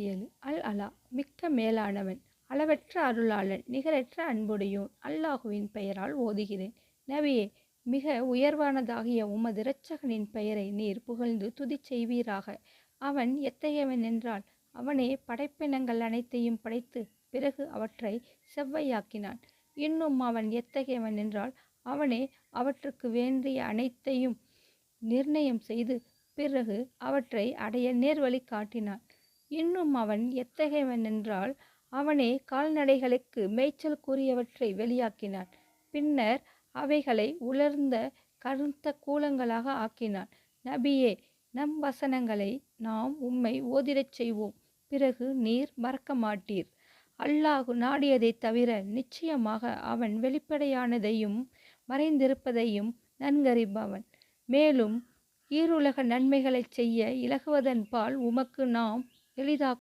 இருபத்தி ஏழு. அல் அலா மிக்க மேலானவன் அளவற்ற அருளாளன் நிகரற்ற அன்புடையோன் அல்லாஹுவின் பெயரால் ஓதுகிறேன். நபியே மிக உயர்வானதாகிய உமது இரட்சகனின் பெயரை நீர் புகழ்ந்து துதி செய்வீராக. அவன் எத்தகையவன் என்றால் அவனே படைப்பினங்கள் அனைத்தையும் படைத்து பிறகு அவற்றை செவ்வையாக்கினான். இன்னும் அவன் எத்தகையவன் என்றால் அவனே அவற்றுக்கு வேண்டிய அனைத்தையும் நிர்ணயம் செய்து பிறகு அவற்றை அடைய நேர்வழி காட்டினான். இன்னும் அவன் எத்தகையவன் என்றால் அவனே கால்நடைகளுக்கு மேய்ச்சல் கூறியவற்றை வெளியாக்கினான். பின்னர் அவைகளை உலர்ந்த கருத்த கூலங்களாக ஆக்கினான். நபியே நம் வசனங்களை நாம் உம்மை ஓதிடச் செய்வோம். பிறகு நீர் மறக்க மாட்டீர். அல்லாஹு நாடியதைத் தவிர நிச்சயமாக அவன் வெளிப்படையானதையும் மறைந்திருப்பதையும் நன்கறிபவன். மேலும் ஈருலக நன்மைகளைச் செய்ய இலகுவதன் பால் உமக்கு நாம் எளிதாக்குவோம்